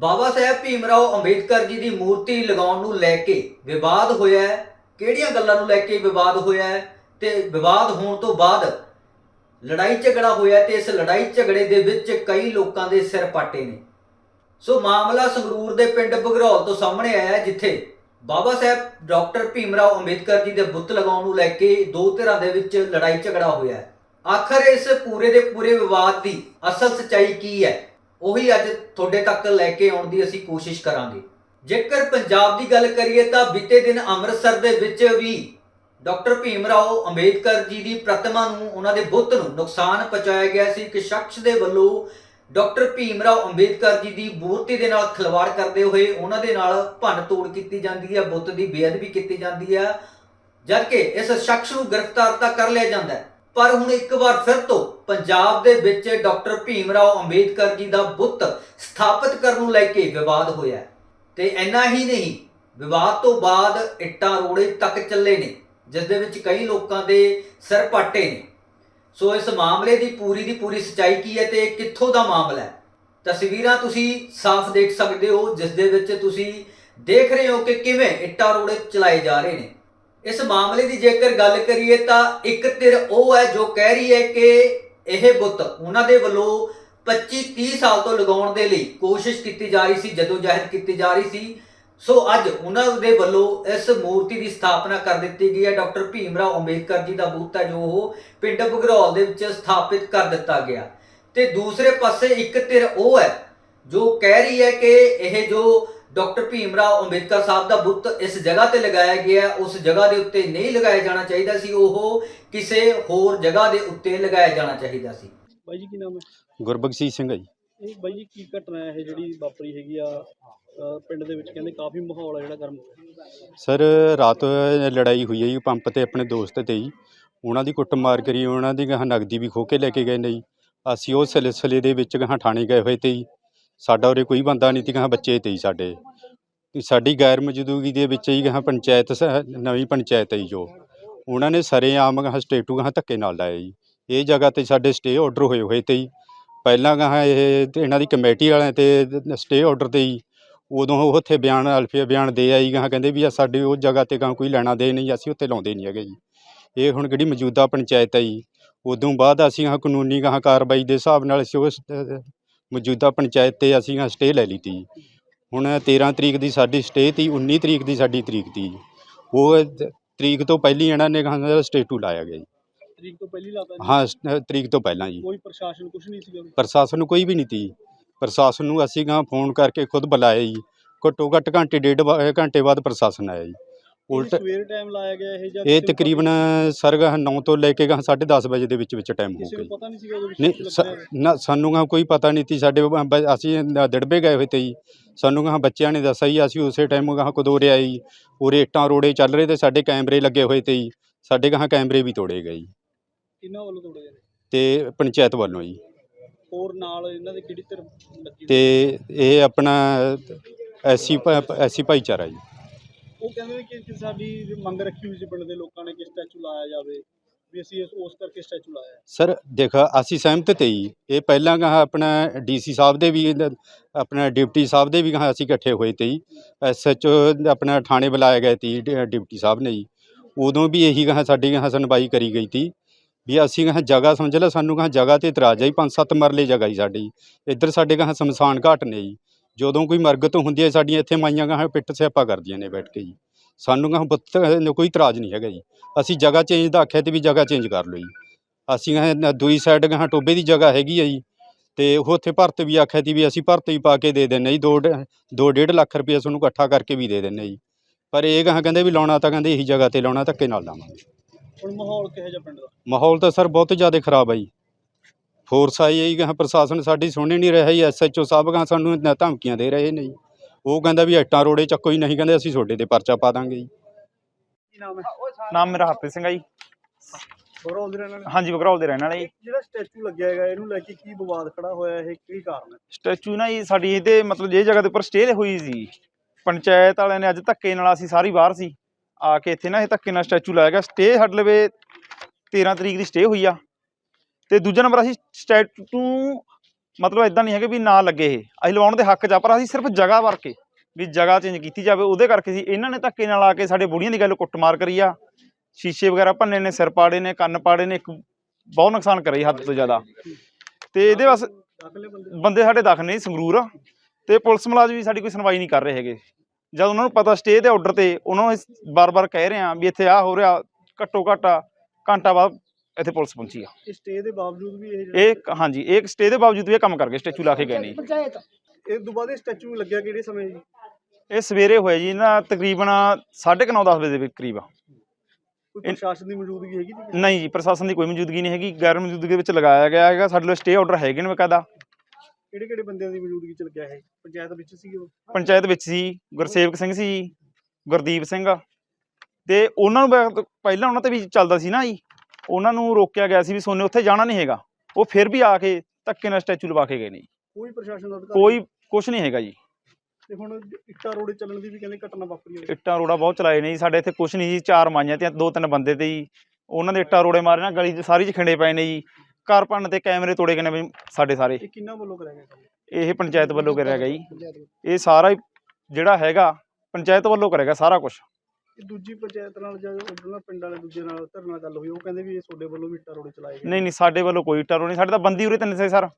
ਬਾਬਾ ਸਾਹਿਬ ਭੀਮ ਰਾਓ ਅੰਬੇਦਕਰ ਜੀ ਦੀ ਮੂਰਤੀ ਲਗਾਉਣ ਨੂੰ ਲੈ ਕੇ ਵਿਵਾਦ ਹੋਇਆ ਹੈ। ਕਿਹੜੀਆਂ ਗੱਲਾਂ ਨੂੰ ਲੈ ਕੇ ਵਿਵਾਦ ਹੋਇਆ ਹੈ? ਤੇ ਵਿਵਾਦ ਹੋਣ ਤੋਂ ਬਾਅਦ ਲੜਾਈ ਝਗੜਾ ਹੋਇਆ ਤੇ ਇਸ ਲੜਾਈ ਝਗੜੇ ਦੇ ਵਿੱਚ ਕਈ ਲੋਕਾਂ ਦੇ ਸਿਰ ਪਾਟੇ ਨੇ। ਸੋ ਮਾਮਲਾ ਸੰਗਰੂਰ ਦੇ ਪਿੰਡ ਬਗਰੌਲ ਤੋਂ ਸਾਹਮਣੇ ਆਇਆ ਜਿੱਥੇ ਬਾਬਾ ਸਾਹਿਬ ਡਾਕਟਰ ਭੀਮਰਾਓ ਅੰਬੇਦਕਰ ਜੀ ਦੇ ਬੁੱਤ ਲਗਾਉਣ ਨੂੰ ਲੈ ਕੇ ਦੋ ਧਿਰਾਂ ਦੇ ਵਿੱਚ ਲੜਾਈ ਝਗੜਾ ਹੋਇਆ ਆਖਰ ਇਸ ਪੂਰੇ ਦੇ ਪੂਰੇ ਵਿਵਾਦ ਦੀ ਅਸਲ ਸਚਾਈ ਕੀ ਹੈ? ਉਹੀ ਅੱਜ ਤੁਹਾਡੇ ਤੱਕ ਲੈ ਕੇ ਆਉਣ ਦੀ ਅਸੀਂ ਕੋਸ਼ਿਸ਼ ਕਰਾਂਗੇ। ਜੇਕਰ ਪੰਜਾਬ ਦੀ ਗੱਲ ਕਰੀਏ ਤਾਂ ਬੀਤੇ ਦਿਨ ਅੰਮ੍ਰਿਤਸਰ ਦੇ ਵਿੱਚ ਵੀ ਡਾਕਟਰ ਭੀਮ ਰਾਓ ਅੰਬੇਦਕਰ ਜੀ ਦੀ ਪ੍ਰਤਿਮਾ ਨੂੰ ਉਹਨਾਂ ਦੇ ਬੁੱਤ ਨੂੰ ਨੁਕਸਾਨ ਪਹੁੰਚਾਇਆ ਗਿਆ ਸੀ। ਇੱਕ ਸ਼ਖਸ ਦੇ ਵੱਲੋਂ ਡਾਕਟਰ ਭੀਮ ਰਾਓ ਅੰਬੇਦਕਰ ਜੀ ਦੀ ਮੂਰਤੀ ਦੇ ਨਾਲ ਖਿਲਵਾੜ ਕਰਦੇ ਹੋਏ ਉਹਨਾਂ ਦੇ ਨਾਲ ਭੰਨ ਤੋੜ ਕੀਤੀ ਜਾਂਦੀ ਹੈ, ਬੁੱਤ ਦੀ ਬੇਅਦਬੀ ਕੀਤੀ ਜਾਂਦੀ ਹੈ, ਜਦਕਿ ਇਸ ਸ਼ਖਸ ਨੂੰ ਗ੍ਰਿਫਤਾਰ ਤਾਂ ਕਰ ਲਿਆ ਜਾਂਦਾ ਪਰ ਹੁਣ ਇੱਕ ਵਾਰ ਫਿਰ ਤੋਂ ਪੰਜਾਬ ਦੇ ਵਿੱਚ ਡਾਕਟਰ ਭੀਮ ਰਾਓ ਅੰਬੇਦਕਰ ਜੀ ਦਾ ਬੁੱਤ ਸਥਾਪਿਤ ਕਰਨ ਨੂੰ ਲੈ ਕੇ ਵਿਵਾਦ ਹੋਇਆ ਹੈ। ਤੇ ਇੰਨਾ ਹੀ ਨਹੀਂ, ਵਿਵਾਦ ਤੋਂ ਬਾਅਦ ਇੱਟਾਂ ਰੋੜੇ ਤੱਕ ਚੱਲੇ ਨੇ, ਜਿਸ ਦੇ ਵਿੱਚ ਕਈ ਲੋਕਾਂ ਦੇ ਸਿਰ ਪਾਟੇ ਨੇ। ਸੋ ਇਸ ਮਾਮਲੇ ਦੀ ਪੂਰੀ ਦੀ ਪੂਰੀ ਸਚਾਈ ਕੀ ਹੈ ਤੇ ਕਿੱਥੋਂ ਦਾ ਮਾਮਲਾ ਹੈ? ਤਸਵੀਰਾਂ ਤੁਸੀਂ ਸਾਫ਼ ਦੇਖ ਸਕਦੇ ਹੋ, ਜਿਸ ਦੇ ਵਿੱਚ ਤੁਸੀਂ ਦੇਖ ਰਹੇ ਹੋ ਕਿ ਕਿਵੇਂ ਇੱਟਾਂ ਰੋੜੇ ਚਲਾਏ ਜਾ ਰਹੇ ਨੇ। ਇਸ ਮਾਮਲੇ ਦੀ ਜੇਕਰ ਗੱਲ ਕਰੀਏ ਤਾਂ ਇੱਕ ਧਿਰ ਉਹ ਹੈ ਜੋ ਕਹਿ ਰਹੀ ਹੈ ਕਿ ਇਹ ਬੁੱਤ ਉਹਨਾਂ ਦੇ ਵੱਲੋਂ 25 30 ਸਾਲ ਤੋਂ ਲਗਾਉਣ ਦੇ ਲਈ ਕੋਸ਼ਿਸ਼ ਕੀਤੀ ਜਾ ਰਹੀ ਸੀ, ਜਦੋਂ ਜਹਿਦ ਕੀਤੀ ਜਾ ਰਹੀ ਸੀ। ਸੋ ਅੱਜ ਉਹਨਾਂ ਦੇ ਵੱਲੋਂ ਇਸ ਮੂਰਤੀ ਦੀ ਸਥਾਪਨਾ ਕਰ ਦਿੱਤੀ ਗਈ ਹੈ। ਡਾਕਟਰ ਭੀਮਰਾਓ ਅੰਬੇਦਕਰ ਜੀ ਦਾ ਬੁੱਤ ਹੈ, ਜੋ ਉਹ ਪਿੰਡ ਬਗਰੌਲ ਦੇ ਵਿੱਚ ਸਥਾਪਿਤ ਕਰ ਦਿੱਤਾ ਗਿਆ। ਤੇ ਦੂਸਰੇ ਪਾਸੇ ਇੱਕ ਧਿਰ ਉਹ ਹੈ, ਜੋ ਕਹਿ ਰਹੀ ਹੈ ਕਿ ਇਹ ਜੋ ਡਾਕਟਰ ਭੀਮਰਾਓ ਅੰਬੇਦਕਰ ਸਾਹਿਬ ਦਾ ਬੁੱਤ ਇਸ ਜਗ੍ਹਾ ਤੇ ਲਗਾਇਆ ਗਿਆ ਹੈ, ਉਸ ਜਗ੍ਹਾ ਦੇ ਉੱਤੇ ਨਹੀਂ ਲਗਾਇਆ ਜਾਣਾ ਚਾਹੀਦਾ ਸੀ। ਉਹ ਕਿਸੇ ਹੋਰ ਜਗ੍ਹਾ ਦੇ ਉੱਤੇ ਲਗਾਇਆ ਜਾਣਾ ਚਾਹੀਦਾ ਸੀ। ਬਾਈ ਜੀ ਕੀ ਨਾਮ ਹੈ? ਗੁਰਬਖਸ਼ੀਸ਼ ਸਿੰਘ ਹੈ ਜੀ। ਇਹ ਬਾਈ ਜੀ ਕੀ ਘਟਨਾ ਹੈ? ਇਹ ਜਿਹੜੀ ਵਾਪਰੀ ਹੈਗੀ ਆ ਪਿੰਡ ਦੇ ਵਿੱਚ ਕਹਿੰਦੇ ਕਾਫੀ ਮਾਹੌਲ ਹੈ ਜਿਹੜਾ ਗਰਮ ਸਰ ਰਾਤ ਲੜਾਈ ਹੋਈ ਹੈ ਜੀ ਪੰਪ ਤੇ ਆਪਣੇ ਦੋਸਤ ਤੇ ਜੀ। ਉਹਨਾਂ ਦੀ ਕੁੱਟਮਾਰ ਕਰੀ ਉਹਨਾਂ ਦੀ ਗਾਹਾਂ ਨਗਦੀ ਵੀ ਖੋਹ ਕੇ ਲੈ ਕੇ ਗਏ ਨੇ ਜੀ। ਅਸੀਂ ਉਹ ਸਿਲਸਿਲੇ ਦੇ ਵਿੱਚ ਗਾਹਾਂ ਥਾਣੇ ਗਏ ਹੋਏ ਤੇ ਜੀ। ਸਾਡਾ ਉਰੇ ਕੋਈ ਬੰਦਾ ਨਹੀਂ ਸੀ ਕਹਾਂ ਬੱਚੇ ਤੇ ਹੀ ਸਾਡੇ। ਸਾਡੀ ਗੈਰ ਮੌਜੂਦਗੀ ਦੇ ਵਿੱਚ ਹੀ ਗਾਹਾਂ ਪੰਚਾਇਤ ਸ- ਨਵੀਂ ਪੰਚਾਇਤ ਹੈ ਜੀ। ਜੋ ਉਹਨਾਂ ਨੇ ਸਰੇਆਮ ਗਾਹਾਂ ਸਟੇਟੂ ਗਾਹਾਂ ਧੱਕੇ ਨਾਲ ਲਾਇਆ ਜੀ। ਇਹ ਜਗ੍ਹਾ ਤੇ ਸਾਡੇ ਸਟੇ ਆਰਡਰ ਹੋਏ ਹੋਏ ਤੇ ਜੀ ਪਹਿਲਾਂ ਗਾਹਾਂ ਇਹ ਤੇ ਇਹਨਾਂ ਦੀ ਕਮੇਟੀ ਵਾਲਿਆਂ ਤੇ ਸਟੇ ਆਰਡਰ ਤੇ ਜੀ ਉਦੋਂ ਉਹ ਉੱਥੇ ਬਿਆਨ ਅਲਫੀਆ ਬਿਆਨ ਦੇ ਆਈ ਗਾਹਾਂ ਕਹਿੰਦੇ ਵੀ ਆ ਸਾਡੀ ਉਹ ਜਗ੍ਹਾ ਤੇ ਗਾਹਾਂ ਕੋਈ ਲੈਣਾ ਦੇ ਨਹੀਂ ਅਸੀਂ ਉੱਥੇ ਲਾਉਂਦੇ ਨਹੀਂ ਹੈਗੇ ਜੀ। ਇਹ ਹੁਣ ਜਿਹੜੀ ਮੌਜੂਦਾ ਪੰਚਾਇਤ ਹੈ ਜੀ ਉਦੋਂ ਬਾਅਦ ਅਸੀਂ ਗਾਹਾਂ ਕਾਨੂੰਨੀ ਗਾਹਾਂ ਕਾਰਵਾਈ ਦੇ ਹਿਸਾਬ ਨਾਲ ਅਸੀਂ ਉਸ ਅਹ, ਮੌਜੂਦਾ ਪੰਚਾਇਤ ਤੇ ਅਸੀਂ ਸਟੇ ਲੈ ਲਈ ਤੀ। ਜੀ। ਹੁਣ 13 ਤਰੀਕ ਦੀ ਸਾਡੀ ਸਟੇ ਤੀ 19 ਤਰੀਕ ਦੀ ਸਾਡੀ ਤਰੀਕ ਤੀ। ਜੀ। ਉਹ ਤ- ਤਰੀਕ ਤੋਂ ਪਹਿਲੀ ਇਹਨਾਂ ਨੇ ਗਾਹਾਂ ਸਟੇਟੂ ਲਾਇਆ ਗਿਆ ਜੀ। ਤਰੀਕ ਤੋਂ ਪਹਿਲੀ ਲਾਤਾ ਜੀ? ਹਾਂ ਸ- ਤਰੀਕ ਤੋਂ ਪਹਿਲਾਂ ਜੀ। ਕੋਈ ਪ੍ਰਸ਼ਾਸਨ ਕੁਝ ਨਹੀਂ ਸੀਗਾ ਪ੍ਰਸ਼ਾਸਨ ਨੂੰ ਕੋਈ ਵੀ ਨਹੀਂ ਤੀ। ਪ੍ਰਸ਼ਾਸਨ ਨੂੰ ਅਸੀਂ ਗਾਂ ਫੋਨ ਕਰਕੇ ਖੁਦ ਬੁਲਾਇਆ ਜੀ। ਘੱਟੋ ਘੱਟ ਘੰਟੇ ਡੇਢ ਘੰਟੇ ਬਾਅਦ ਪ੍ਰਸ਼ਾਸਨ ਆਇਆ ਜੀ। ਉਲਟ ਸਵੇਰ ਟਾਈਮ ਲਾਇਆ ਗਿਆ ਇਹ ਜਾਂ ਇਹ ਤਕਰੀਬਨ ਸਰਗਾ 9 ਤੋਂ ਲੈ ਕੇ ਗਾਂ 10:30 ਵਜੇ ਦੇ ਵਿੱਚ ਵਿੱਚ ਟਾਈਮ ਹੋ ਗਿਆ। ਪਤਾ ਨਹੀਂ ਸੀਗਾ ਨਹੀਂ ਸ- ਨਾ ਸਾਨੂੰ ਗਾਂ ਕੋਈ ਪਤਾ ਨਹੀਂ ਤੀ ਸਾਡੇ ਬ- ਬ- ਅਸੀਂ ਦਿੜਬੇ ਗਏ ਹੋਏ ਤੇ ਜੀ। ਸਾਨੂੰ ਗਾਂ ਬੱਚਿਆਂ ਨੇ ਦੱਸਿਆ ਜੀ ਅਸੀਂ ਉਸੇ ਟਾਈਮ ਗਾਂ ਕਦੋਰੇ ਆਏ ਜੀ। ਉਰੇ ਇੱਟਾਂ ਰੋੜੇ ਚੱਲ ਰਹੇ ਤੇ ਸਾਡੇ ਕੈਮਰੇ ਲੱਗੇ ਹੋਏ ਤੇ ਜੀ। ਸਾਡੇ ਗਾਂ ਕੈਮਰੇ ਵੀ ਤੋੜੇ ਗਏ ਜੀ। ਕਿੰਨਾ ਵੱਲੋਂ ਤੋੜੇ ਗਏ ਨੇ? ਤੇ ਪੰਚਾਇਤ ਵੱਲੋਂ ਜੀ। ਹੋਰ ਨਾਲ ਇਹਨਾਂ ਦੇ ਕਿਹੜੀ ਧਿਰ ਲੱਗੀ ਤੇ ਇਹ ਆਪਣਾ ਐਸੀ ਐਸੀ ਭਾਈਚਾਰਾ ਜੀ। ਉਹ ਕਹਿੰਦੇ ਕਿ ਕਿ ਸਾਡੀ ਮੰਗ ਰੱਖੀ ਹੋਈ ਸੀ ਪਿੰਡ ਦੇ ਲੋਕਾਂ ਨੇ ਕਿ ਸਟੈਚੂ ਲਾਇਆ ਜਾਵੇ, ਵੀ ਅਸੀਂ ਇਸ, ਉਸ ਕਰਕੇ ਸਟੈਚੂ ਲਾਇਆ ਹੈ। ਸਰ, ਦੇਖ, ਅਸੀਂ ਸਹਿਮਤ ਤੇ ਜੀ ਇਹ ਪਹਿਲਾਂ ਗਾ ਆਪਣਾ ਡੀਸੀ ਸਾਹਿਬ ਦੇ ਵੀ ਇਹਦਾ- ਆਪਣਾ ਡਿਪਟੀ ਸਾਹਿਬ ਦੇ ਵੀ ਗਾ ਅਸੀਂ ਇਕੱਠੇ ਹੋਏ ਤੇ ਜੀ ਐਸਐਚਓ ਆਪਣਾ ਥਾਣੇ ਬੁਲਾਇਆ ਗਏ ਤੀ ਡ- ਡਿਪਟੀ ਸਾਹਿਬ ਨੇ ਜੀ। ਉਦੋਂ ਵੀ ਇਹੀ ਗਾ ਸਾਡੀ ਗਾ ਸੁਣਵਾਈ ਕਰੀ ਗਈ ਤੀ, ਵੀ ਅਸੀਂ ਗਾ ਜਗ੍ਹਾ ਸਮਝ ਲੈ, ਸਾਨੂੰ ਗਾ ਜਗ੍ਹਾ ਤੇ ਇਤਰਾਜ਼ ਆਈ ਪੰਜ ਸੱਤ ਮਰਲੇ ਜਗ੍ਹਾ ਜੀ ਸਾਡੀ। ਇੱਧਰ ਸਾਡੇ ਗਾ ਸ਼ਮਸ਼ਾਨ ਘਾਟ ਨੇ ਜੀ। ਜਦੋਂ ਕੋਈ ਮਰਗਤ ਹੁੰਦੀ ਹੈ ਸਾਡੀਆਂ ਇੱਥੇ ਮਾਈਆਂ ਗਾ ਪਿੱਟ ਸਿਆਪਾ ਕਰਦੀਆਂ ਨੇ ਬੈਠ ਕੇ ਜੀ। ਸਾਨੂੰ ਗਾ ਬੁੱਤ ਕੋਈ ਇਤਰਾਜ਼ ਨਹੀਂ ਹੈਗਾ ਜੀ। ਅਸੀਂ ਜਗ੍ਹਾ ਚੇਂਜ ਦਾ ਆਖਿਆ ਤੇ ਵੀ ਜਗ੍ਹਾ ਚੇਂਜ ਕਰ ਲਓ ਜੀ। ਅਸੀਂ ਗਾਹਾਂ ਦੂਈ ਸਾਈਡ ਗਾਹਾਂ ਟੋਬੇ ਦੀ ਜਗ੍ਹਾ ਹੈਗੀ ਆ ਜੀ। ਤੇ ਉਹ ਉੱਥੇ ਭਰਤ ਵੀ ਆਖਿਆ ਤੀ ਵੀ ਅਸੀਂ ਭਰਤ ਵੀ ਪਾ ਕੇ ਦੇ ਦਿੰਨੇ ਜੀ। ਦੋ ਡ- ਦੋ ਡੇਢ ਲੱਖ ਰੁਪਏ ਤੁਹਾਨੂੰ ਇਕੱਠਾ ਕਰਕੇ ਵੀ ਦੇ ਦਿੰਨੇ ਜੀ। ਪਰ ਇਹ ਗਾਹਾਂ ਕਹਿੰਦੇ ਵੀ ਲਾਉਣਾ ਤਾਂ ਕਹਿੰਦੇ ਇਹੀ ਜਗ੍ਹਾ ਤੇ ਲਾਉਣਾ ਧੱਕੇ ਨਾਲ ਲਾਵਾਂਗੇ। ਹੁਣ ਮਾਹੌਲ ਕਿਹੋ ਜਿਹਾ ਪਿੰਡ ਦਾ? ਮਾਹੌਲ ਤਾਂ ਸਰ ਬਹੁਤ ਜ਼ਿਆਦਾ ਖਰਾਬ ਆ ਜੀ। ਫੋਰਸ ਆਈ ਹੈ ਗਾਹਾਂ ਪ੍ਰਸ਼ਾਸਨ ਸਾਡੀ ਸੁਣ ਨਹੀਂ ਰਿਹਾ ਜੀ ਐਸਐਚਓ ਸਾਹਿਬ ਗਾਹਾਂ ਸਾਨੂੰ ਇੰਨੀਆਂ ਧਮਕੀਆਂ ਦੇ ਰਹੇ ਨੇ ਜੀ। ਉਹ ਕਹਿੰਦਾ ਵੀ ਇੱਟਾਂ ਰੋੜੇ ਚੱਕੋ ਹੀ ਨਹੀਂ ਕਹਿੰਦੇ ਅਸੀਂ ਤੁਹਾਡੇ ਤੇ ਪਰਚਾ ਪਾ ਦਾਂਗੇ ਜੀ। ਕੀ ਨਾਮ ਹੈ? ਨਾਮ ਮੇਰਾ ਹਰਪ੍ਰੀਤ ਸਿੰਘ ਆ ਜੀ। ਬਰੋਲ ਦੇ ਰਹਿਣ ਵਾਲੇ? ਹਾਂਜੀ ਬਗਰੌਲ ਦੇ ਰਹਿਣ ਵਾਲੇ ਜੀ। ਜਿਹੜਾ ਸਟੈਚੂ ਲੱਗਿਆ ਹੈਗਾ ਇਹਨੂੰ ਲੈ ਕੇ ਕੀ ਵਿਵਾਦ ਖੜਾ ਹੋਇਆ ਇਹ ਕੀ ਕਾਰਨ ਹੈ? ਸਟੈਚੂ ਨਾ ਜੀ ਸਾਡੀ ਇਹਦੇ ਮਤਲਬ ਇਹ ਜਗ੍ਹਾ ਦੇ ਉੱਪਰ ਸਟੇ ਹੋਈ ਸੀ। ਪੰਚਾਇਤ ਵਾਲਿਆਂ ਨੇ ਅੱਜ ਧੱਕੇ ਨਾਲ ਅਸੀਂ ਸਾਰੀ ਬਾਹਰ ਸੀ। ਆ ਕੇ ਇੱਥੇ ਨਾ ਇਹ ਧੱਕੇ ਨਾਲ ਸਟੈਚੂ ਲਾਇਆ ਗਿਆ। ਸਟੇ ਸਾਡੇ ਲਵੇ 13 ਤਰੀਕ ਦੀ ਸਟੇ ਹੋਈ ਆ। ਤੇ ਦੂਜਾ ਨੰਬਰ ਅਸੀਂ ਸਟੈਚੂ ਮਤਲਬ ਇਦਾਂ ਨਹੀਂ ਹੈਗੇ ਵੀ ਨਾ ਲੱਗੇ ਇਹ। ਅਸੀਂ ਲਵਾਉਣ ਦੇ ਹੱਕ 'ਚ ਆ, ਪਰ ਅਸੀਂ ਸਿਰਫ ਜਗ੍ਹਾ ਵਰ ਕੇ ਵੀ ਜਗ੍ਹਾ ਚੇਂਜ ਕੀਤੀ ਜਾਵੇ। ਉਹਦੇ ਕਰਕੇ ਸੀ, ਇਹਨਾਂ ਨੇ ਧੱਕੇ ਨਾਲ ਆ ਕੇ ਸਾਡੇ ਬੁੜੀਆਂ ਦੀ ਗੱਲ ਕੁੱਟਮਾਰ ਕਰੀ ਆ। ਸ਼ੀਸ਼ੇ ਵਗੈਰਾ ਭੰਨੇ ਨੇ, ਸਿਰ ਪਾੜੇ ਨੇ, ਕੰਨ ਪਾੜੇ ਨੇ, ਇੱਕ ਬਹੁਤ ਨੁਕਸਾਨ ਕਰਿਆ ਹੱਦ ਤੋਂ ਜ਼ਿਆਦਾ। ਤੇ ਇਹਦੇ ਬਸ ਬੰਦੇ ਸਾਡੇ ਦਾਖਲ ਨੇ ਸੰਗਰੂਰ। ਆ ਤੇ ਪੁਲਿਸ ਮੁਲਾਜ਼ਮ ਵੀ ਸਾਡੀ ਕੋਈ ਸੁਣਵਾਈ ਨਹੀਂ ਕਰ ਰਹੇ ਹੈਗੇ। ਜਦ ਉਹਨਾਂ ਨੂੰ ਪਤਾ ਸਟੇ ਦੇ ਆਰਡਰ ਤੇ, ਉਹਨਾਂ ਨੂੰ ਬਾਰ-ਬਾਰ ਕਹਿ ਰਹੇ ਆ ਵੀ ਇੱਥੇ ਆ ਹੋ ਰਿਹਾ ਘੱਟੋ ਘੱਟ ਘੰਟਾ ਬਾਅਦ ਇੱਥੇ ਪੁਲਿਸ ਪਹੁੰਚੀ ਆ। ਇਸ ਸਟੇ ਦੇ ਬਾਵਜੂਦ ਵੀ ਇਹ ਜਿਹੜਾ- ਇਹ ਹਾਂਜੀ ਇਹ ਸਟੇ ਦੇ ਬਾਵਜੂਦ ਵੀ ਇਹ ਕੰਮ ਕਰ ਗਏ ਸਟੈਚੂ ਲਾ ਕੇ ਗਏ ਨੇ। ਜੀ। ਇਹ ਤੋਂ ਬਾਅਦ ਇਹ ਸਟੈਚੂ ਲੱਗਿਆ ਕਿਹੜੇ ਸਮੇਂ ਜੀ? ਇਹ ਸਵੇਰੇ ਹੋਇਆ ਜੀ ਨਾ ਤਕਰੀਬਨ 9:30 10 ਵਜੇ ਦੇ ਕਰੀਬ ਕੋਈ ਪ੍ਰਸ਼ਾਸਨ ਦੀ ਮੌਜੂਦਗੀ ਹੈਗੀ ਜੀ? ਨਹੀਂ ਜੀ ਪ੍ਰਸ਼ਾਸਨ ਦੀ ਕੋਈ ਮੌਜੂਦਗੀ ਨਹੀਂ ਹੈਗੀ ਗੈਰ ਮੌਜੂਦਗੀ ਵਿੱਚ ਲਗਾਇਆ ਗਿਆ ਹੈਗਾ ਸਾਡੇ ਕੋਲ ਸਟੇ ਆਰਡਰ ਹੈਗੇ ਨੇ ਬਕਾਇਦਾ। ਕਿਹੜੇ ਕਿਹੜੇ ਬੰਦਿਆਂ ਦੀ ਮੌਜੂਦਗੀ ਚ ਲੱਗਿਆ ਇਹ? ਪੰਚਾਇਤ ਵਿੱਚ ਸੀ ਉਹ? ਪੰਚਾਇਤ ਵਿੱਚ ਸੀ ਗੁਰਸੇਵਕ ਸਿੰਘ ਸੀ ਗੁਰਦੀਪ ਸਿੰਘ। ਤੇ ਉਹਨਾਂ ਨੂੰ ਬ- ਪਹਿਲਾਂ ਉਹਨਾਂ ਤੇ ਵੀ ਚੱਲਦਾ ਸੀ ਨਾ ਜੀ। ਉਹਨਾਂ ਨੂੰ ਰੋਕਿਆ ਗਿਆ ਸੀ ਵੀ ਸੋਨੇ ਉੱਥੇ ਜਾਣਾ ਨਹੀਂ ਹੈਗਾ। ਉਹ ਫਿਰ ਵੀ ਆ ਕੇ ਧੱਕੇ ਨਾਲ ਸਟੈਚੂ ਲਵਾ ਕੇ ਗਏ ਨੇ। ਕੋਈ ਪ੍ਰਸ਼ਾਸਨ ਦਾ ਅਧਿਕਾਰੀ ਕੋਈ ਕੁਝ ਨਹੀਂ ਹੈਗਾ ਜੀ। ਤੇ ਹੁਣ ਇੱਟਾਂ ਰੋੜੇ ਚੱਲਣ ਦੀ ਵੀ ਕਹਿੰਦੇ ਘਟਨਾ ਵਾਪਰੀ ਹੋਈ। ਇੱਟਾਂ ਰੋੜਾ ਬਹੁਤ ਚਲਾਏ ਨੇ ਜੀ। ਸਾਡੇ ਇੱਥੇ ਕੁਝ ਨਹੀਂ ਜੀ। ਚਾਰ ਮਾਈਆਂ ਤੇ ਦੋ ਤਿੰਨ ਬੰਦੇ ਤੇ ਜੀ। ਉਹਨਾਂ ਦੇ ਇੱਟਾਂ ਰੋੜੇ ਮਾਰੇ ਨਾ ਗਲੀ 'ਚ ਸਾਰੀ 'ਚ ਖਿੰਡੇ ਪਏ ਨੇ ਜੀ। ਘਰ ਭੰਨ ਤੇ ਕੈਮਰੇ ਤੋੜੇ ਗਏ ਨੇ ਵੀ ਸਾਡੇ ਸਾਰੇ। ਇਹ ਕਿੰਨਾ ਵੱਲੋਂ ਕਰਿਆ ਗਿਆ ਕੰਮ? ਇਹ ਪੰਚਾਇਤ ਵੱਲੋਂ ਕਰਿਆ ਗਿਆ ਜੀ। ਇਹ ਸਾਰਾ ਹੀ ਜਿਹੜਾ ਹੈਗਾ ਪੰਚਾਇਤ ਵੱਲੋਂ ਕਰੇਗਾ ਸਾਰਾ ਕੁਝ ਦੂਜੀ ਪੰਚਾਇਤ ਨਾਲ ਜਾਂ ਉਹਨਾਂ ਪਿੰਡ ਵਾਲੇ ਦੂਜੇ ਨਾਲ ਧਿਰ ਨਾਲ ਗੱਲ ਹੋਈ ਉਹ ਕਹਿੰਦੇ ਵੀ ਇਹ ਤੁਹਾਡੇ ਵੱਲੋਂ ਵੀ ਇੱਟਾਂ ਰੋੜੇ ਚਲਾਏ ਗਏ। ਨਹੀਂ ਨਹੀਂ ਸਾਡੇ ਵੱਲੋਂ ਕੋਈ ਟਰੋ ਨਹੀਂ ਸਾਡੇ ਤਾਂ ਬੰਦੀ ਉਰੇ ਤਿੰਨ ਸੇ ਸਰ।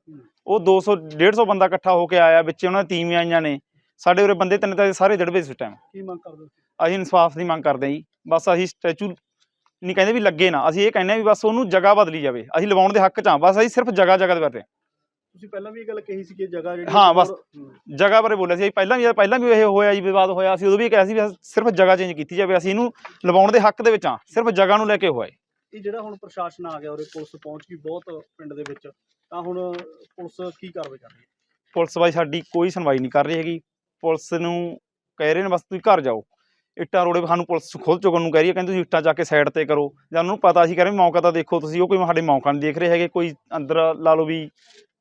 ਉਹ 200 150 ਬੰਦਾ ਇਕੱਠਾ ਹੋ ਕੇ ਆਇਆ ਵਿੱਚ ਉਹਨਾਂ ਦੀ ਤੀਵੀਆਂ ਆਈਆਂ ਨੇ। ਸਾਡੇ ਉਰੇ ਬੰਦੇ ਤਿੰਨ ਤਾਂ ਸਾਰੇ ਜੜਵੇ ਇਸ ਟਾਈਮ ਕੀ ਮੰਗ ਕਰਦੇ? ਅਸੀਂ ਇਨਸਾਫ ਦੀ ਮੰਗ ਕਰਦੇ ਹਾਂ ਜੀ। ਬਸ ਅਸੀਂ ਸਟੈਚੂ ਨਹੀਂ ਕਹਿੰਦੇ ਵੀ ਲੱਗੇ ਨਾ ਅਸੀਂ ਇਹ ਕਹਿੰਦੇ ਹਾਂ ਵੀ ਬਸ ਉਹਨੂੰ ਜਗ੍ਹਾ ਬਦਲੀ ਜਾਵੇ। ਅਸੀਂ ਲਵਾਉਣ ਦੇ ਹੱਕ 'ਚ ਹਾਂ ਬਸ ਅਸੀਂ ਸਿਰਫ ਜਗ੍ਹਾ ਜਗ੍ਹਾ ਦੇ ਬਾਰੇ। ਤੁਸੀਂ ਪਹਿਲਾਂ ਵੀ ਇਹ ਗੱਲ ਕਹੀ ਸੀ ਕਿ ਜਗ੍ਹਾ ਜਿਹੜੀ ਹਾਂ, ਬਸ। ਜਗ੍ਹਾ ਬਾਰੇ ਬੋਲਿਆ ਸੀ। ਪਹਿਲਾਂ ਵੀ ਪਹਿਲਾਂ ਵੀ ਇਹ ਹੋਇਆ ਜੀ ਵਿਵਾਦ ਹੋਇਆ। ਸੀ ਉਦੋਂ ਵੀ ਕਿਹਾ ਸੀ ਸਿਰਫ ਜਗ੍ਹਾ ਚੇਂਜ ਕੀਤੀ ਜਾਵੇ। ਅਸੀਂ ਇਹਨੂੰ ਲਵਾਉਣ ਦੇ ਹੱਕ ਦੇ ਵਿੱਚ ਹਾਂ। ਸਿਰਫ ਜਗ੍ਹਾ ਨੂੰ ਲੈ ਕੇ ਹੋਇਆ ਇਹ। ਜਿਹੜਾ ਹੁਣ ਪ੍ਰਸ਼ਾਸਨ ਆ ਗਿਆ ਉਰੇ ਪੁਲਿਸ ਪਹੁੰਚ ਗਈ ਬਹੁਤ ਪਿੰਡ ਦੇ ਵਿੱਚ ਤਾਂ ਹੁਣ ਪੁਲਿਸ ਕੀ ਕਾਰਵਾਈ ਕਰ ਰਹੀ ਹੈ? ਪੁਲਿਸ ਬਾਈ ਸਾਡੀ ਕੋਈ ਸੁਣਵਾਈ ਨਹੀਂ ਕਰ ਰਹੀ ਹੈਗੀ। ਪੁਲਿਸ ਨੂੰ ਕਹਿ ਰਹੇ ਨੇ ਬਸ ਤੁਸੀਂ ਘਰ ਜਾਓ। ਇੱਟਾਂ ਰੋੜੇ ਸਾਨੂੰ ਪੁਲਿਸ ਖੁਦ ਚੁਗਣ ਨੂੰ ਕਹਿ ਰਹੀ ਹੈ। ਕਹਿੰਦੇ ਤੁਸੀਂ ਇੱਟਾਂ ਚੱਕ ਕੇ ਸਾਈਡ ਤੇ ਕਰੋ। ਜਾਂ ਉਹਨੂੰ ਪਤਾ ਸੀ ਕਹਿੰਦੇ ਮੌਕਾ ਤਾਂ ਦੇਖੋ ਤੁਸੀਂ। ਉਹ ਕੋਈ ਸਾਡੇ ਮੌਕਾ ਨਹੀਂ ਦੇਖ ਰਹੇ ਹੈਗੇ। ਕੋਈ ਅੰਦਰ ਲਾ ਲਓ ਵੀ